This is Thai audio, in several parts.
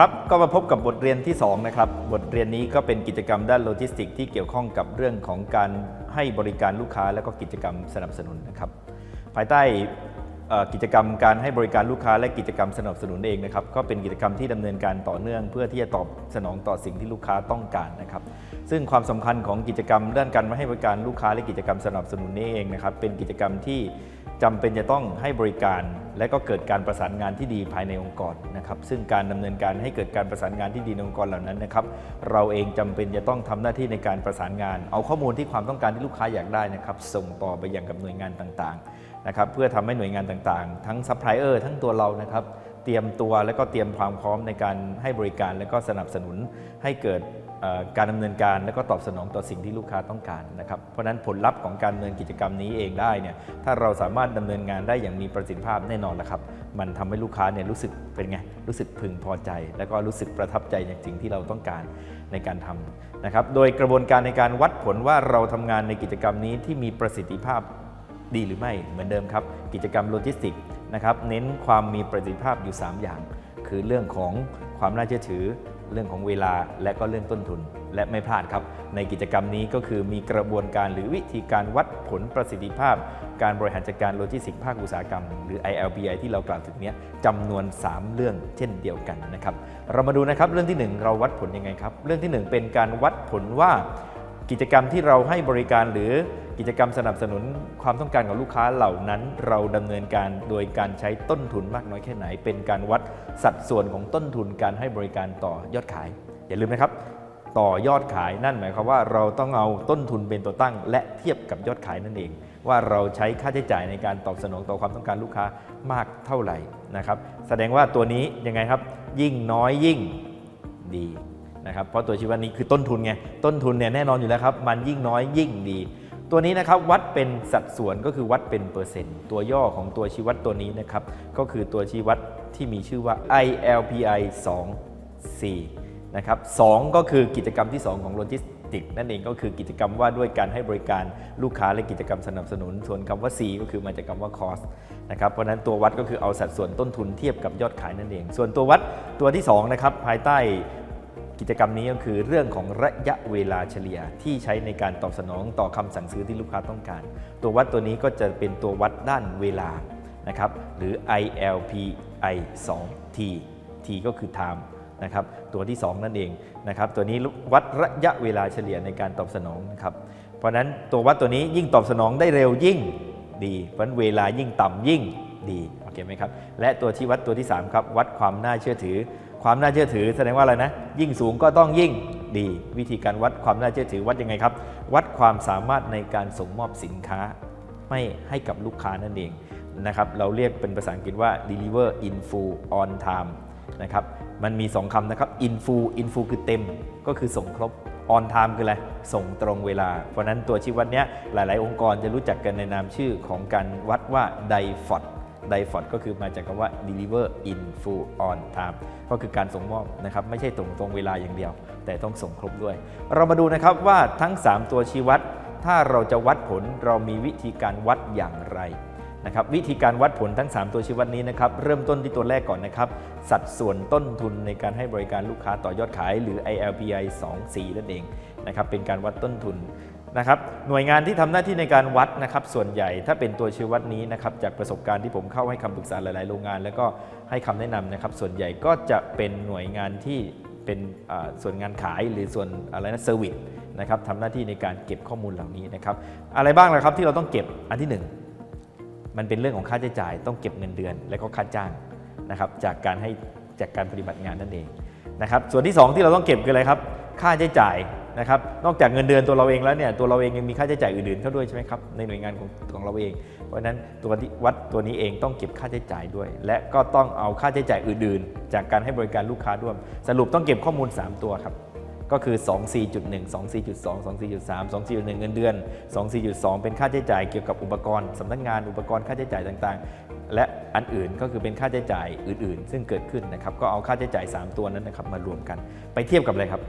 ครับก็มาพบกับบทเรียนที่ 2 นะครับ บทเรียนนี้ก็เป็นกิจกรรมด้านโลจิสติกส์ที่เกี่ยวข้องกับเรื่องของการให้บริการลูกค้าและก็กิจกรรมสนับสนุนนะครับ ภายใต้อ่อกิจกรรมการให้บริการลูกค้าและกิจกรรมสนับสนุนเองนะครับก็เป็นกิจกรรมที่ดำเนินการต่อเนื่อง เพื่อที่จะตอบสนองต่อสิ่งที่ลูกค้าต้องการนะครับ ซึ่งความสำคัญของกิจกรรมด้านการให้บริการลูกค้าและกิจกรรมสนับสนุนนี้เองนะครับเป็นกิจกรรมที่ จำเป็นจะต้องให้บริการ และก็เกิดการประสานงานที่ดีภายในองค์กรนะครับซึ่งการดำเนินการให้เกิดการประสานงานที่ดีในองค์กรเหล่านั้นนะครับเราเองจำเป็นจะต้องทำหน้าที่ในการประสานงาน เอาข้อมูลที่ความต้องการที่ลูกค้าอยากได้นะครับส่งต่อไปอยังกับหน่วยงานต่างๆนะครับเพื่อทำให้หน่วยงานต่างๆ ทั้งซัพพลายเออร์ทั้งตัวเรานะครับเตรียมตัวและก็เตรียมความพร้อมในการให้บริการและก็สนับสนุนให้เกิด การดำเนินการและก็ตอบสนองต่อสิ่งที่ลูกค้าต้องการนะครับ เพราะฉะนั้นผลลัพธ์ของการดำเนินกิจกรรมนี้เองได้เนี่ยถ้าเราสามารถดำเนินงานได้อย่างมีประสิทธิภาพแน่นอนนะครับ มันทำให้ลูกค้าเนี่ยรู้สึกเป็นไงรู้สึกพึงพอใจ และก็รู้สึกประทับใจในสิ่งที่เราต้องการในการทำนะครับ โดยกระบวนการในการวัดผลว่าเราทำงานในกิจกรรมนี้ที่มีประสิทธิภาพดีหรือไม่เหมือนเดิมครับ กิจกรรมโลจิสติกนะครับเน้นความมีประสิทธิภาพอยู่ 3 อย่าง คือเรื่องของความน่าเชื่อถือ เรื่องของเวลาและก็เรื่องต้นทุน และไม่พลาดครับ ในกิจกรรมนี้ก็คือมีกระบวนการหรือวิธีการวัดผลประสิทธิภาพ การบริหารจัดการโลจิสติกส์ภาคอุตสาหกรรม หรือ ILBI ที่เรากล่าวถึงเนี้ยจำนวน 3 เรื่องเช่นเดียวกันนะครับเรามาดูนะครับเรื่องทีหนึ่1 เราวัดผลยังไงครับ เรื่องทีหนึ่1 เป็นการวัดผลว่า กิจกรรมที่เราให้บริการหรือกิจกรรมสนับสนุนความต้องการของลูกค้าเหล่านั้น เราดำเนินการโดยการใช้ต้นทุนมากน้อยแค่ไหน เป็นการวัดสัดส่วนของต้นทุนการให้บริการต่อยอดขาย อย่าลืมนะครับ ต่อยอดขายนั่นหมายความว่าเราต้องเอาต้นทุนเป็นตัวตั้ง และเทียบกับยอดขายนั่นเอง ว่าเราใช้ค่าใช้จ่ายในการตอบสนองต่อความต้องการลูกค้ามากเท่าไหร่นะครับ แสดงว่าตัวนี้ยังไงครับ ยิ่งน้อยยิ่งดี นะครับเพราะตัวชี้วัดนี้คือต้นทุนไงต้นทุนเนี่ยแน่นอนอยู่แล้วครับ มันยิ่งน้อยยิ่งดี ตัวนี้นะครับวัดเป็นสัดส่วนก็คือวัดเป็นเปอร์เซ็นต์ตัวย่อของตัวชี้วัดตัวนี้นะครับก็คือตัวชี้วัดที่มีชื่อว่า ILPI 2 4นะครับ2ก็คือกิจกรรมที่ 2 ของโลจิสติกส์นั่นเองก็คือกิจกรรมว่าด้วยการให้บริการลูกค้าและกิจกรรมสนับสนุน ส่วนคำว่า C ก็คือมาจากคำว่า cost นะครับเพราะฉะนั้นตัววัดก็คือเอาสัดส่วนต้นทุนเทียบกับยอดขายนั่นเอง ส่วนตัววัดตัวที่2นะครับภายใต้ กิจกรรมนี้ก็คือเรื่องของระยะเวลาเฉลี่ยที่ใช้ในการตอบสนองต่อคำสั่งซื้อที่ลูกค้าต้องการ ตัววัดตัวนี้ก็จะเป็นตัววัดด้านเวลานะครับหรือ ILPI 2 T T ก็คือ time นะครับตัวที่ 2 นั่นเองนะครับตัวนี้วัดระยะเวลาเฉลี่ยในการตอบสนองนะครับเพราะนั้นตัววัดตัวนี้ยิ่งตอบสนองได้เร็วยิ่งดีเพราะนั้นเวลายิ่งต่ำยิ่งดีโอเคไหมครับและตัวที่วัดตัวที่ 3 ครับ วัดความน่าเชื่อถือ ความน่าเชื่อถือแสดงว่าอะไรนะ ยิ่งสูงก็ต้องยิ่งดี วิธีการวัดความน่าเชื่อถือวัดยังไงครับ วัดความสามารถในการส่งมอบสินค้าไม่ให้กับลูกค้านั่นเองนะครับเราเรียกเป็นภาษาอังกฤษว่า deliver in full on time นะครับมันมี 2คำนะครับ in full in full คือเต็ม ก็คือส่งครบ on time คืออะไร ส่งตรงเวลา เพราะนั้นตัวชี้วัดเนี้ยหลาย ๆ องค์กรจะรู้จักกันในนามชื่อของการวัดว่า d i f o t DIFOT DIFOT ก็คือมาจากคำว่า deliver in full on time ก็คือการส่งมอบนะครับไม่ใช่ตรงตรงเวลาอย่างเดียว แต่ต้องส่งครบด้วย เรามาดูนะครับว่าทั้ง 3 ตัวชี้วัด ถ้าเราจะวัดผลเรามีวิธีการวัดอย่างไรนะครับวิธีการวัดผลทั้ง 3 ตัวชี้วัดนี้นะครับเริ่มต้นที่ตัวแรกก่อนนะครับ สัดส่วนต้นทุนในการให้บริการลูกค้าต่อยอดขาย หรือ ILPI 2 4นั่นเองนะครับเป็นการวัดต้นทุน นะครับหน่วยงานที่ทำหน้าที่ในการวัดนะครับส่วนใหญ่ถ้าเป็นตัวชี้วัดนี้นะครับจากประสบการณ์ที่ผมเข้าให้คำปรึกษาหลาย ๆ โรงงาน แล้วก็ให้คำแนะนำนะครับส่วนใหญ่ก็จะเป็นหน่วยงานที่เป็นส่วนงานขายหรือส่วนอะไรนะเซอร์วิสนะครับทำหน้าที่ในการเก็บข้อมูลเหล่านี้นะครับอะไรบ้างล่ะครับที่เราต้องเก็บอันที่หนึ่งมันเป็นเรื่องของค่าใช้จ่าย ต้องเก็บเงินเดือน และก็ค่าจ้างนะครับจากการให้จากการปฏิบัติงานนั่นเองนะครับส่วนที่ 2 ที่เราต้องเก็บคืออะไรครับ ค่าใช้จ่าย นะครับนอกจากเงินเดือนตัวเราเองแล้วเนี่ยตัวเราเองยังมีค่าใช้จ่ายอื่นๆเข้าด้วยใช่ไหมครับในหน่วยงานของของเราเอง เพราะฉะนั้นตัววัดตัวนี้เองต้องเก็บค่าใช้จ่ายด้วย และก็ต้องเอาค่าใช้จ่ายอื่น ๆ จากการให้บริการลูกค้าด้วยสรุปต้องเก็บข้อมูล 3 ตัวครับก็คือ 24.1 24.2 24.3 24.1 เงินเดือน 24.2 เป็นค่าใช้จ่ายเกี่ยวกับอุปกรณ์สำนักงานอุปกรณ์ค่าใช้จ่ายต่างๆ และอันอื่นก็คือเป็นค่าใช้จ่ายอื่นๆ ซึ่งเกิดขึ้นนะครับ ก็เอาค่าใช้จ่าย 3 ตัวนั้นนะครับมารวมกัน ไปเทียบกับอะไรครับ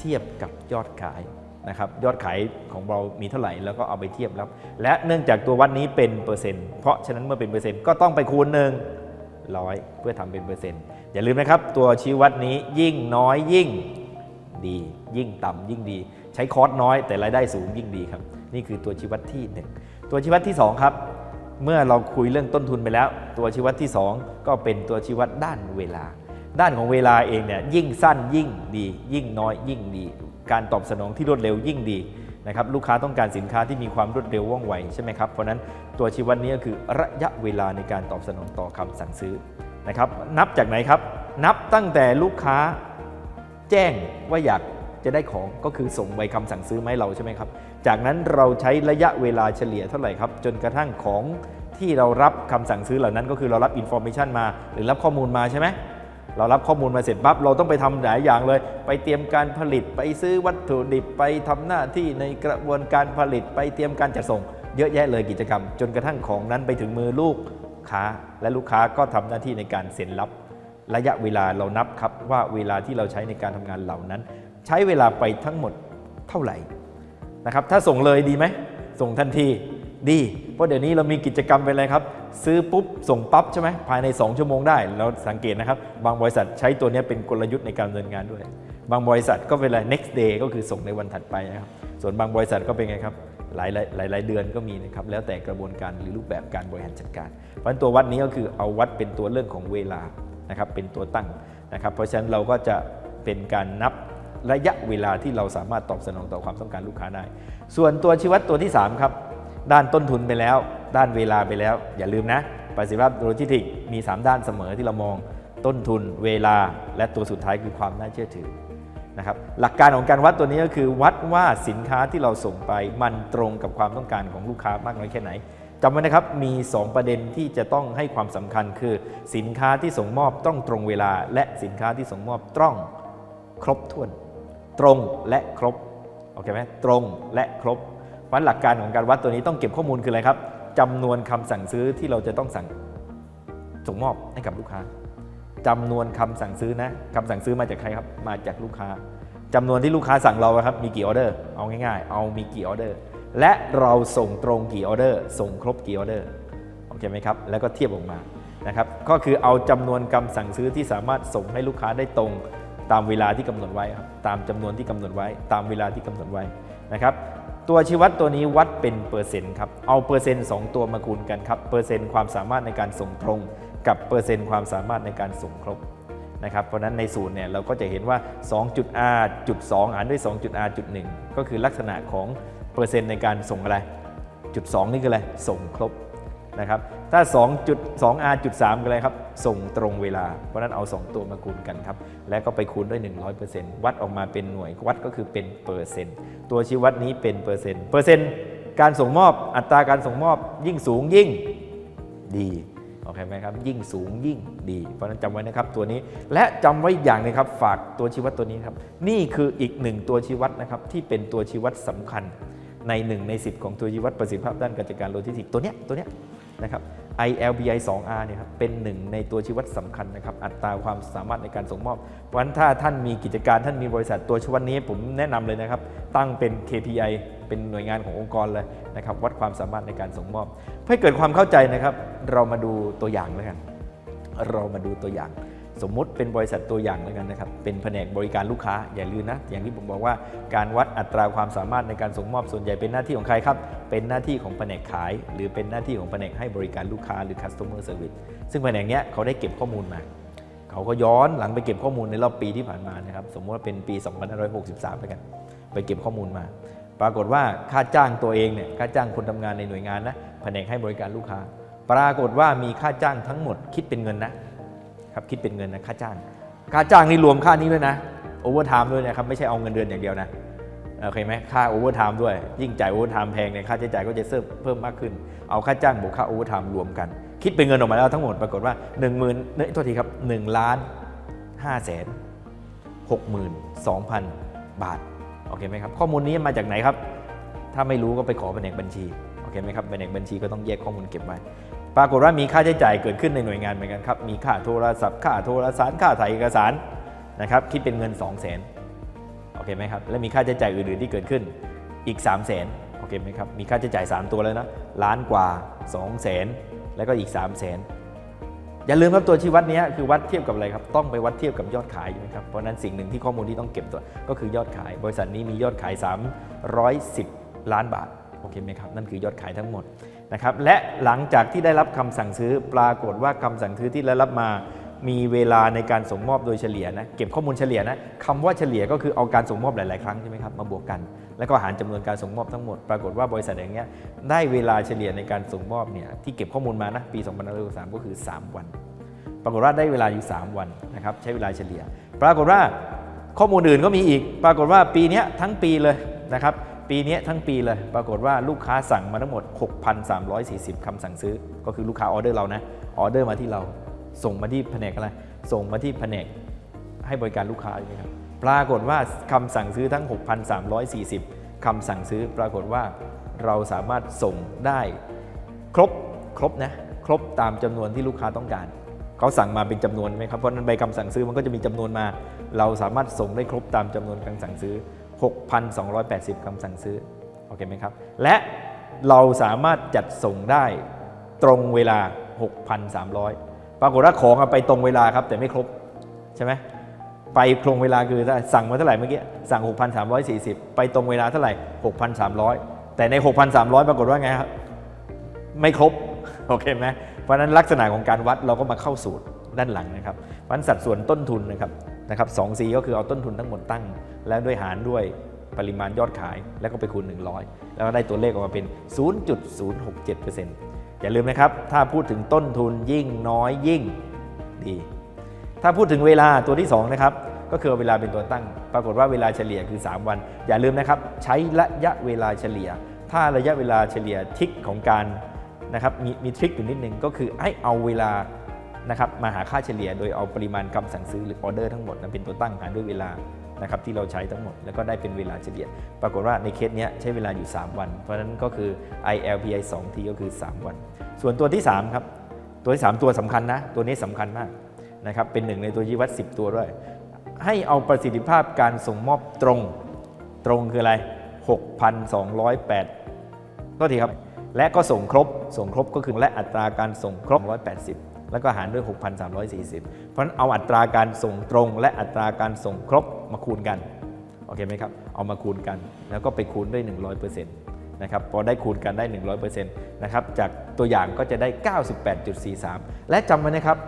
เทียบกับยอดขายนะครับยอดขายของเรามีเท่าไหร่แล้วก็เอาไปเทียบแล้วและเนื่องจากตัววัดนี้เป็นเปอร์เซ็นต์เพราะฉะนั้นเมื่อเป็นเปอร์เซ็นต์ก็ต้องไปคูณหนึ่งร้อยเพื่อทำเป็นเปอร์เซ็นต์อย่าลืมนะครับ ตัวชี้วัดนี้ยิ่งน้อยยิ่งดี ยิ่งต่ำยิ่งดี ใช้คอร์สน้อยแต่รายได้สูงยิ่งดีครับ นี่คือตัวชี้วัดที่หนึ่งตัวชี้วัดที่สองครับ เมื่อเราคุยเรื่องต้นทุนไปแล้ว ตัวชี้วัดที่ 2 ก็เป็นตัวชี้วัดด้านเวลา ด้านของเวลาเองเนี่ยยิ่งสั้นยิ่งดี ยิ่งน้อยยิ่งดี การตอบสนองที่รวดเร็วยิ่งดีนะครับลูกค้าต้องการสินค้าที่มีความรวดเร็วว่องไวใช่ไหมครับเพราะนั้นตัวชี้วัดนี้ก็คือระยะเวลาในการตอบสนองต่อคำสั่งซื้อนะครับนับจากไหนครับ นับตั้งแต่ลูกค้าแจ้งว่าอยากจะได้ของก็คือส่งใบคำสั่งซื้อมาให้เราใช่ไหมครับ จากนั้นเราใช้ระยะเวลาเฉลี่ยเท่าไหร่ครับ จนกระทั่งของที่เรารับคำสั่งซื้อเหล่านั้น ก็คือเรารับอินโฟมิชันมา หรือรับข้อมูลมาใช่ไหม เรารับข้อมูลมาเสร็จปั๊บเราต้องไปทำหลายอย่างเลย ไปเตรียมการผลิตไปซื้อวัตถุดิบไปทำหน้าที่ในกระบวนการผลิตไปเตรียมการจัดส่ง เยอะแยะเลยกิจกรรม จนกระทั่งของนั้นไปถึงมือลูกค้า และลูกค้าก็ทำหน้าที่ในการเซ็นรับ ระยะเวลาเรานับครับว่าเวลาที่เราใช้ในการทำงานเหล่านั้น ใช้เวลาไปทั้งหมดเท่าไหร่นะครับถ้าส่งเลยดีไหมส่งทันทีดี เพราะเดี๋ยวนี้เรามีกิจกรรมเป็นอะไรครับ ซื้อปุ๊บ ส่งปั๊บใช่ไหมภายใน 2 ชั่วโมงได้ เราสังเกตนะครับ บางบริษัทใช้ตัวนี้เป็นกลยุทธ์ในการดำเนินงานด้วย บางบริษัทก็เป็นอะไร next day ก็คือส่งในวันถัดไปนะครับ ส่วนบางบริษัทก็เป็นไงครับหลายหลายหลายเดือนก็มีนะครับแล้วแต่กระบวนการหรือรูปแบบการบริหารจัดการ เพราะฉะนั้นตัววัดนี้ก็คือเอาวัดเป็นตัวเรื่องของเวลานะครับเป็นตัวตั้งนะครับ เพราะฉะนั้นเราก็จะเป็นการนับระยะเวลาที่เราสามารถตอบสนองต่อความต้องการลูกค้าได้ ส่วนตัวชี้วัดตัวที่ 3 ครับ ด้านต้นทุนไปแล้ว ด้านเวลาไปแล้ว อย่าลืมนะประสิทธิภาพโลจิสติกมี 3 ด้านเสมอที่เรามองต้นทุนเวลาและตัวสุดท้ายคือความน่าเชื่อถือนะครับหลักการของการวัดตัวนี้ก็คือวัดว่าสินค้าที่เราส่งไปมันตรงกับความต้องการของลูกค้ามากน้อยแค่ไหนจำไว้นะครับมี 2 ประเด็นที่จะต้องให้ความสำคัญคือ สินค้าที่ส่งมอบต้องตรงเวลา และสินค้าที่ส่งมอบต้องครบถ้วน ตรงและครบโอเคไหมตรงและครบ เพราะหลักการของการวัดตัวนี้ต้องเก็บข้อมูลคืออะไรครับจำนวนคำสั่งซื้อที่เราจะต้องสั่งส่งมอบให้กับลูกค้าจำนวนคำสั่งซื้อนะคำสั่งซื้อมาจากใครครับมาจากลูกค้าจำนวนที่ลูกค้าสั่งเราครับมีกี่ออเดอร์เอาง่ายๆ เอามีกี่ออเดอร์และเราส่งตรงกี่ออเดอร์ส่งครบกี่ออเดอร์โอเคไหมครับแล้วก็เทียบออกมานะครับก็คือเอาจำนวนคำสั่งซื้อที่สามารถส่งให้ลูกค้าได้ตรงตามเวลาที่กำหนดไว้ครับตามจำนวนที่กำหนดไว้ ตามเวลาที่กำหนดไว้นะครับ ตัวชี้วัดตัวนี้วัดเป็นเปอร์เซ็นต์ครับ เอาเปอร์เซ็นต์สองตัวมาคูณกันครับ เปอร์เซ็นต์ความสามารถในการส่งตรง กับเปอร์เซ็นต์ความสามารถในการส่งครบนะครับ เพราะนั้นในสูตรเนี่ยเราก็จะเห็นว่า 2.r จุด2อ่านด้วย 2.r จุด1ก็คือลักษณะของเปอร์เซ็นต์ในการส่งอะไร จุด 2 นี่คืออะไร ส่งครบ นะครับถ้า 2.2r จุด3คืออะไรครับ ส่งตรงเวลา เพราะนั้นเอา 2 ตัวมาคูณกันครับ แล้วก็ไปคูณด้วย 100%วัดออกมาเป็นหน่วยวัดก็คือเป็นเปอร์เซ็นต์ ตัวชี้วัดนี้เป็นเปอร์เซ็นต์ เปอร์เซ็นต์การส่งมอบอัตราการส่งมอบยิ่งสูงยิ่งดีโอเคไหมครับ ยิ่งสูงยิ่งดี เพราะนั้นจำไว้นะครับตัวนี้ และจำไว้อย่างนึงครับ ฝากตัวชี้วัดตัวนี้ครับ นี่คืออีกหนึ่งตัวชี้วัดนะครับที่เป็นตัวชี้วัดสำคัญใน 1 ใน 10 ของตัวชี้วัดประสิทธิภาพด้านการจัดการโลจิสติกส์ตัวเนี้ยตัวเนี้ย นะครับ ILBI 2R เนี่ยครับเป็นหนึ่งในตัวชี้วัดสำคัญนะครับอัตราความสามารถในการส่งมอบ เพราะฉะนั้นถ้าท่านมีกิจการท่านมีบริษัทตัวชี้วัดนี้ผมแนะนำเลยนะครับ ตั้งเป็น KPI เป็นหน่วยงานขององค์กรเลยนะครับวัดความสามารถในการส่งมอบ เพื่อเกิดความเข้าใจนะครับ เรามาดูตัวอย่างแล้วกัน เรามาดูตัวอย่าง สมมุติเป็นบริษัทตัวอย่างแล้วกันนะครับ เป็นแผนกบริการลูกค้าอย่าลืมนะ อย่างที่ผมบอกว่าการวัดอัตราความสามารถในการส่งมอบส่วนใหญ่เป็นหน้าที่ของใครครับ เป็นหน้าที่ของแผนกขาย หรือเป็นหน้าที่ของแผนกให้บริการลูกค้าหรือ customer service ซึ่งแผนกเนี้ยเขาได้เก็บข้อมูลมา เขาก็ย้อนหลังไปเก็บข้อมูลในรอบปีที่ผ่านมานะครับ สมมติว่าเป็นปี 2563ไปกัน ไปเก็บข้อมูลมา ปรากฏว่าค่าจ้างตัวเองเนี่ย ค่าจ้างคนทำงานในหน่วยงานนะ แผนกให้บริการลูกค้า ปรากฏว่ามีค่าจ้างทั้งหมดคิดเป็นเงินนะ ครับคิดเป็นเงินนะค่าจ้าง ค่าจ้างนี่รวมค่านี้ด้วยนะโอเวอร์ไทม์ด้วยนะครับไม่ใช่เอาเงินเดือนอย่างเดียวนะโอเคไหมค่าโอเวอร์ไทม์ด้วย ยิ่งจ่ายโอเวอร์ไทม์แพงเนี่ยค่าใช้จ่ายก็จะเพิ่มมากขึ้น เอาค่าจ้างบวกค่าโอเวอร์ไทม์รวมกัน คิดเป็นเงินออกมาแล้วทั้งหมดปรากฏว่า1 0 0 0 0เอ้ยโทษทีครับ1ล้าน5แสน62,000บาทโอเคไหมครับข้อมูลนี้มาจากไหนครับ ถ้าไม่รู้ก็ไปขอแผนกบัญชีโอเคไหมครับแผนกบัญชีก็ต้องแยกข้อมูลเก็บไว้ ปรากฏว่ามีค่าใช้จ่ายเกิดขึ้นในหน่วยงานเหมือนกันครับ มีค่าโทรศัพท์ ค่าโทรสาร ค่าถ่ายเอกสารนะครับ คิดเป็นเงิน 2 0 0 0 0 0โอเคไหมครับ และมีค่าใช้จ่ายอื่นๆที่เกิดขึ้นอีก 3 0 0 0 0 0โอเคไหมครับ มีค่าใช้จ่าย 3 ตัวแล้วนะ ล้านกว่า 2 0 0 0 0 0 แล้วก็อีก 3 0 0 0 0 0 อย่าลืมครับตัวชี้วัดนี้คือวัดเทียบกับอะไรครับ ต้องไปวัดเทียบกับยอดขายใช่ไหมครับ เพราะฉะนั้นสิ่งหนึ่งที่ข้อมูลที่ต้องเก็บตัวก็คือยอดขาย บริษัทนี้มียอดขาย 310 ล้านบาท โอเคไหมครับ นั่นคือยอดขายทั้งหมด นะครับและหลังจากที่ได้รับคำสั่งซื้อปรากฏว่าคำสั่งซื้อที่ได้รับมามีเวลาในการส่งมอบโดยเฉลี่ยนะเก็บข้อมูลเฉลี่ยนะคำว่าเฉลี่ยก็คือเอาการส่งมอบหลาย ๆ ครั้งใช่ไหมครับมาบวกกัน แล้วก็หารจำนวนการส่งมอบทั้งหมด ปรากฏว่าบริษัทอย่างเงี้ยได้เวลาเฉลี่ยในการส่งมอบเนี่ยที่เก็บข้อมูลมานะปี2563ก็คือ 3 วัน ปรากฏว่าได้เวลาอยู่ 3 วันนะครับใช้เวลาเฉลี่ย ปรากฏว่าข้อมูลอื่นก็มีอีก ปรากฏว่าปีนี้ทั้งปีเลยนะครับ ปีนี้ทั้งปีเลย ปรากฏว่าลูกค้าสั่งมาทั้งหมด 6,340คำสั่งซื้อ ก็คือลูกค้าออเดอร์เรานะ ออเดอร์มาที่เรา ส่งมาที่แผนกอะไร ส่งมาที่แผนกให้บริการลูกค้าใช่ไหมครับ ปรากฏว่าคำสั่งซื้อทั้ง 6,340คำสั่งซื้อ ปรากฏว่าเราสามารถส่งได้ครบ ครบนะ ครบตามจำนวนที่ลูกค้าต้องการ เขาสั่งมาเป็นจำนวนไหมครับ เพราะนั้นใบคำสั่งซื้อมันก็จะมีจำนวนมา เราสามารถส่งได้ครบตามจำนวนคำสั่งซื้อ 6,280 คำสั่งซื้อ โอเคไหมครับ และเราสามารถจัดส่งได้ตรงเวลา 6,300 ปรากฏว่าของไปตรงเวลาครับ แต่ไม่ครบ ใช่ไหมไปตรงเวลาคือสั่งมาเท่าไหร่เมื่อกี้ สั่ง 6,340 ไปตรงเวลาเท่าไหร่ 6,300 แต่ใน 6,300 ปรากฏว่าไงครับ ไม่ครบ โอเคไหมเพราะนั้นลักษณะของการวัดเราก็มาเข้าสูตรด้านหลังนะครับเพราะฉะนั้นสัดส่วนต้นทุนนะครับ นะครับสองซีก็คือเอาต้นทุนทั้งหมดตั้ง แล้วด้วยหารด้วยปริมาณยอดขายแล้วก็ไปคูณ 100 แล้วก็ได้ตัวเลขออกมาเป็น 0.067%อย่าลืมนะครับ ถ้าพูดถึงต้นทุนยิ่งน้อยยิ่งดี ถ้าพูดถึงเวลาตัวที่ 2 นะครับ ก็คือเอาเวลาเป็นตัวตั้ง ปรากฏว่าเวลาเฉลี่ยคือ 3 วัน อย่าลืมนะครับ ใช้ระยะเวลาเฉลี่ย ถ้าระยะเวลาเฉลี่ยทิกของการนะครับมีมีทริคอยู่นิดนึงก็คือให้เอาเวลา นะครับมาหาค่าเฉลี่ยโดยเอาปริมาณคำสั่งซื้อหรือออเดอร์ทั้งหมดนั้นเป็นตัวตั้งหารด้วยเวลานะครับที่เราใช้ทั้งหมดแล้วก็ได้เป็นเวลาเฉลี่ย ปรากฏว่าในเคสเนี้ยใช้เวลาอยู่ 3 วัน เพราะฉะนั้นก็คือ ILPI 2ทีก็คือ 3 วัน ส่วนตัวที่ 3 ครับ ตัวที่ 3 ตัวสำคัญนะ ตัวนี้สำคัญมากนะครับเป็นหนึ่งในตัวชี้วัด 10 ตัวด้วย ให้เอาประสิทธิภาพการส่งมอบตรง ตรงคืออะไร 6,208ก็ทีครับ และก็ส่งครบส่งครบก็คือและอัตราการส่งครบ180 แล้วก็หารด้วย 6,340 เพราะฉะนั้นเอาอัตราการส่งตรง และอัตราการส่งครบมาคูณกันโอเคไหมครับ เอามาคูณกัน แล้วก็ไปคูณด้วย 100%นะครับ พอได้คูณกันได้ 100%นะครับ จากตัวอย่างก็จะได้ 98.43 และจำไว้นะครับ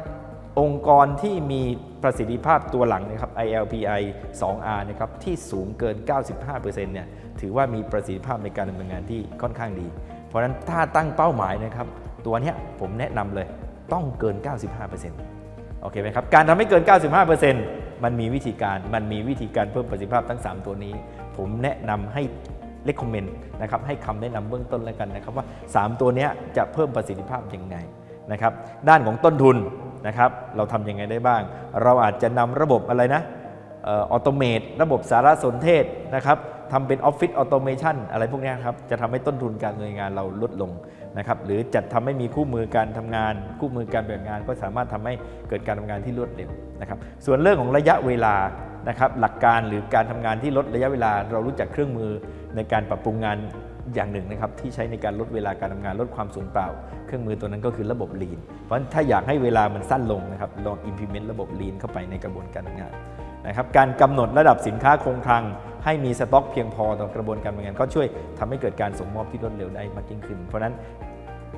องค์กรที่มีประสิทธิภาพตัวหลังนะครับ ILPI 2R นะครับ ที่สูงเกิน 95%เนี่ย ถือว่ามีประสิทธิภาพในการดำเนินงานที่ค่อนข้างดี เพราะนั้นถ้าตั้งเป้าหมายนะครับ ตัวนี้ผมแนะนำเลย ต้องเกิน 95%โอเคไหมครับ การทำให้เกิน 95%มันมีวิธีการ มันมีวิธีการเพิ่มประสิทธิภาพทั้ง 3 ตัวนี้ ผมแนะนำให้เล c คอมเมนต์นะครับ ให้คำแนะนำเบื้องต้นแล้วกันนะครับว่า 3 ตัวนี้จะเพิ่มประสิทธิภาพยังไงนะครับ ด้านของต้นทุนนะครับ เราทำยังไงได้บ้าง เราอาจจะนำระบบอะไรนะออโตเมตระบบสารสนเทศนะครับ ทำเป็นออฟฟิศออโตเมชันอะไรพวกนี้ครับจะทำให้ต้นทุนการดำเนินงานเราลดลงนะครับหรือจัดทำให้มีคู่มือการทำงาน คู่มือการแบ่งงาน ก็สามารถทำให้เกิดการทำงานที่รวดเร็วนะครับส่วนเรื่องของระยะเวลานะครับหลักการหรือการทำงานที่ลดระยะเวลา เรารู้จักเครื่องมือในการปรับปรุงงานอย่างหนึ่งนะครับที่ใช้ในการลดเวลาการทำงานลดความสูญเปล่า เครื่องมือตัวนั้นก็คือระบบ Lean เพราะฉะนั้นถ้าอยากให้เวลามันสั้นลงนะครับลอง implement ระบบ Lean เข้าไปในกระบวนการทำงานนะครับการกำหนดระดับสินค้าคงคลัง ให้มีสต็อกเพียงพอต่อกระบวนการทำงานก็ช่วยทำให้เกิดการส่งมอบที่รวดเร็วได้มากยิ่งขึ้น เพราะฉะนั้น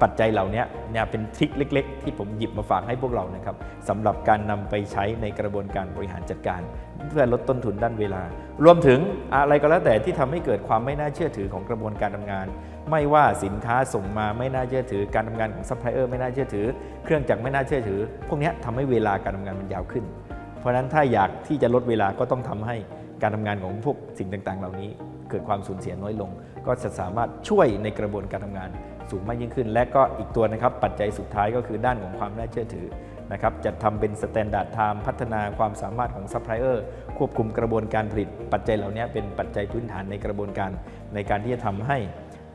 ปัจจัยเหล่านี้เนี่ยเป็นทริคเล็ก ๆ ที่ผมหยิบมาฝากให้พวกเรานะครับสำหรับการนำไปใช้ในกระบวนการบริหารจัดการ เพื่อลดต้นทุนด้านเวลา รวมถึงอะไรก็แล้วแต่ที่ทำให้เกิดความไม่น่าเชื่อถือของกระบวนการทำงาน ไม่ว่าสินค้าส่งมาไม่น่าเชื่อถือ การทำงานของซัพพลายเออร์ไม่น่าเชื่อถือ เครื่องจักรไม่น่าเชื่อถือ พวกนี้ทำให้เวลาการทำงานมันยาวขึ้น เพราะฉะนั้นถ้าอยากที่จะลดเวลาก็ต้องทำให้ การทำงานของพวกสิ่งต่าง ๆ เหล่านี้ เกิดความสูญเสียน้อยลง ก็จะสามารถช่วยในกระบวนการทำงานสูงมากยิ่งขึ้น และก็อีกตัวนะครับปัจจัยสุดท้ายก็คือด้านของความน่าเชื่อถือนะครับจัดทำเป็นสแตนดาร์ดไทม์พัฒนาความสามารถของซัพพลายเออร์ควบคุมกระบวนการผลิต ปัจจัยเหล่านี้เป็นปัจจัยพื้นฐานในกระบวนการ ในการที่จะทำให้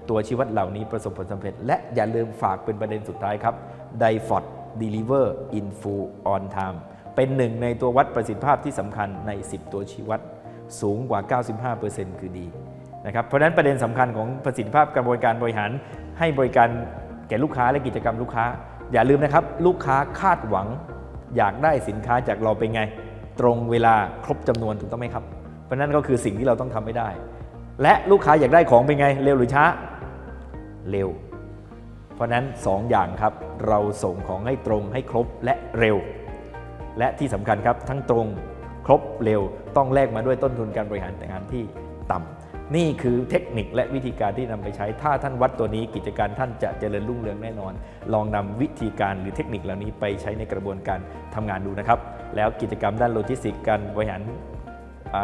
ตัวชี้วัดเหล่านี้ประสบผลสำเร็จ และอย่าลืมฝากเป็นประเด็นสุดท้ายครับ d i f o r d Deliver in Full on Time เป็นหนึ่งในตัววัดประสิทธิภาพที่สำคัญใน 10 ตัวชี้วัด สูงกว่า 95%คือดีนะครับเพราะนั้นประเด็นสำคัญของประสิทธิภาพกระบวนการบริหาร ให้บริการแก่ลูกค้าและกิจกรรมลูกค้า อย่าลืมนะครับ ลูกค้าคาดหวัง อยากได้สินค้าจากเราเป็นไง ตรงเวลาครบจำนวนถูกต้องไหมครับ เพราะนั่นก็คือสิ่งที่เราต้องทำให้ได้ และลูกค้าอยากได้ของเป็นไง เร็วหรือช้า เร็ว เพราะนั้น 2 อย่างครับ เราส่งของให้ตรงให้ครบและเร็ว และที่สำคัญครับทั้งตรง ครบเร็วต้องแลกมาด้วยต้นทุนการบริหารงานที่ต่ำนี่คือเทคนิคและวิธีการที่นำไปใช้ ถ้าท่านวัดตัวนี้กิจการท่านจะเจริญรุ่งเรืองแน่นอน ลองนำวิธีการหรือเทคนิคเหล่านี้ไปใช้ในกระบวนการทำงานดูนะครับ แล้วกิจกรรมด้านโลจิสติกส์การบริหาร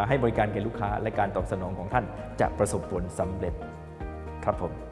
ให้บริการแก่ลูกค้าและการตอบสนองของท่านจะประสบผลสำเร็จครับผม